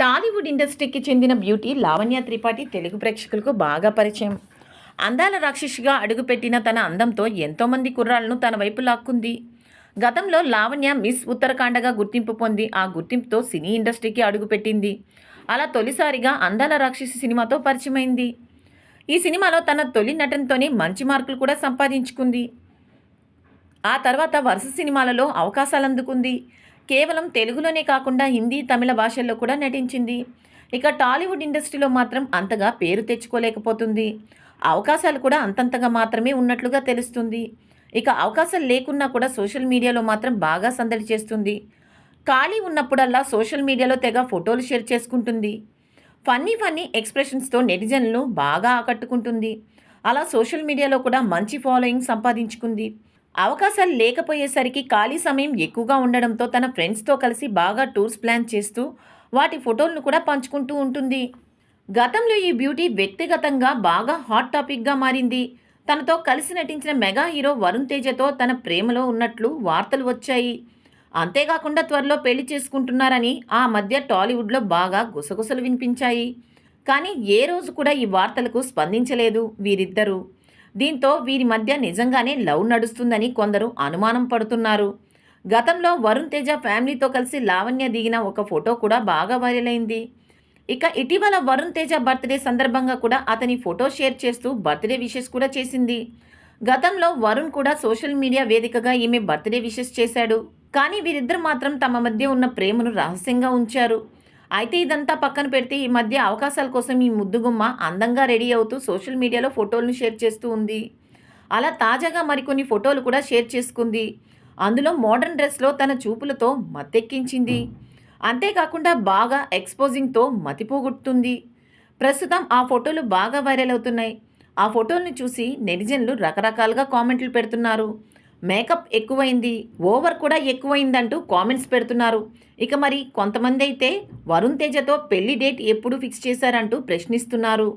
టాలీవుడ్ ఇండస్ట్రీకి చెందిన బ్యూటీ లావణ్య త్రిపాఠి తెలుగు ప్రేక్షకులకు బాగా పరిచయం. అందాల రాక్షసిగా అడుగుపెట్టిన తన అందంతో ఎంతోమంది కుర్రాళ్ళను తన వైపు లాక్కుంది. గతంలో లావణ్య మిస్ ఉత్తరాఖండగా గుర్తింపు పొంది ఆ గుర్తింపుతో సినీ ఇండస్ట్రీకి అడుగుపెట్టింది. అలా తొలిసారిగా అందాల రాక్షసి సినిమాతో పరిచయమైంది. ఈ సినిమాలో తన తొలి నటనతోనే మంచి మార్కులు కూడా సంపాదించుకుంది. ఆ తర్వాత వరుస సినిమాలలో అవకాశాలు అందుకుంది కేవలం తెలుగులోనే కాకుండా హిందీ తమిళ భాషల్లో కూడా నటించింది. ఇక టాలీవుడ్ ఇండస్ట్రీలో మాత్రం అంతగా పేరు తెచ్చుకోలేకపోతుంది. అవకాశాలు కూడా అంతంతగా మాత్రమే ఉన్నట్లుగా తెలుస్తుంది. ఇక అవకాశాలు లేకున్నా కూడా సోషల్ మీడియాలో మాత్రం బాగా సందడి చేస్తుంది. ఖాళీ ఉన్నప్పుడల్లా సోషల్ మీడియాలో తెగ ఫోటోలు షేర్ చేసుకుంటుంది. ఫన్నీ ఫన్నీ ఎక్స్ప్రెషన్స్తో నెటిజన్లను బాగా ఆకట్టుకుంటుంది. అలా సోషల్ మీడియాలో కూడా మంచి ఫాలోయింగ్ సంపాదించుకుంది. అవకాశాలు లేకపోయేసరికి ఖాళీ సమయం ఎక్కువగా ఉండడంతో తన ఫ్రెండ్స్తో కలిసి బాగా టూర్స్ ప్లాన్ చేస్తూ వాటి ఫోటోలను కూడా పంచుకుంటూ ఉంటుంది. గతంలో ఈ బ్యూటీ వ్యక్తిగతంగా బాగా హాట్ టాపిక్గా మారింది. తనతో కలిసి నటించిన మెగా హీరో వరుణ్ తేజతో తన ప్రేమలో ఉన్నట్లు వార్తలు వచ్చాయి. అంతేకాకుండా త్వరలో పెళ్ళి చేసుకుంటున్నారని ఆ మధ్య టాలీవుడ్లో బాగా గుసగుసలు వినిపించాయి. కానీ ఏ రోజు కూడా ఈ వార్తలకు స్పందించలేదు వీరిద్దరూ. దీంతో వీరి మధ్య నిజంగానే లవ్ నడుస్తుందని కొందరు అనుమానం పడుతున్నారు. గతంలో వరుణ్ తేజ ఫ్యామిలీతో కలిసి లావణ్య దిగిన ఒక ఫోటో కూడా బాగా వైరల్ అయింది. ఇక ఇటీవల వరుణ్ తేజ బర్త్డే సందర్భంగా కూడా అతని ఫోటో షేర్ చేస్తూ బర్త్డే విషెస్ కూడా చేసింది. గతంలో వరుణ్ కూడా సోషల్ మీడియా వేదికగా ఈమె బర్త్డే విషెస్ చేశాడు. కానీ వీరిద్దరు మాత్రం తమ మధ్య ఉన్న ప్రేమను రహస్యంగా ఉంచారు. అయితే ఇదంతా పక్కన పెడితే ఈ మధ్య అవకాశాల కోసం ఈ ముద్దుగుమ్మ అందంగా రెడీ అవుతూ సోషల్ మీడియాలో ఫోటోలను షేర్ చేస్తూ ఉంది. అలా తాజాగా మరికొన్ని ఫోటోలు కూడా షేర్ చేసుకుంది. అందులో మోడర్న్ డ్రెస్లో తన చూపులతో మత్తెక్కించింది. అంతేకాకుండా బాగా ఎక్స్పోజింగ్తో మతిపోగొట్టుతుంది. ప్రస్తుతం ఆ ఫోటోలు బాగా వైరల్ అవుతున్నాయి. ఆ ఫోటోలను చూసి నెటిజన్లు రకరకాలుగా కామెంట్లు పెడుతున్నారు. మేకప్ ఎక్కువైంది ఓవర్ కూడా ఎక్కువైందంటూ కామెంట్స్ పెడుతున్నారు. ఇక మరి కొంతమంది అయితే వరుణ్ తేజతో పెళ్ళి డేట్ ఎప్పుడు ఫిక్స్ చేశారంటూ ప్రశ్నిస్తున్నారు.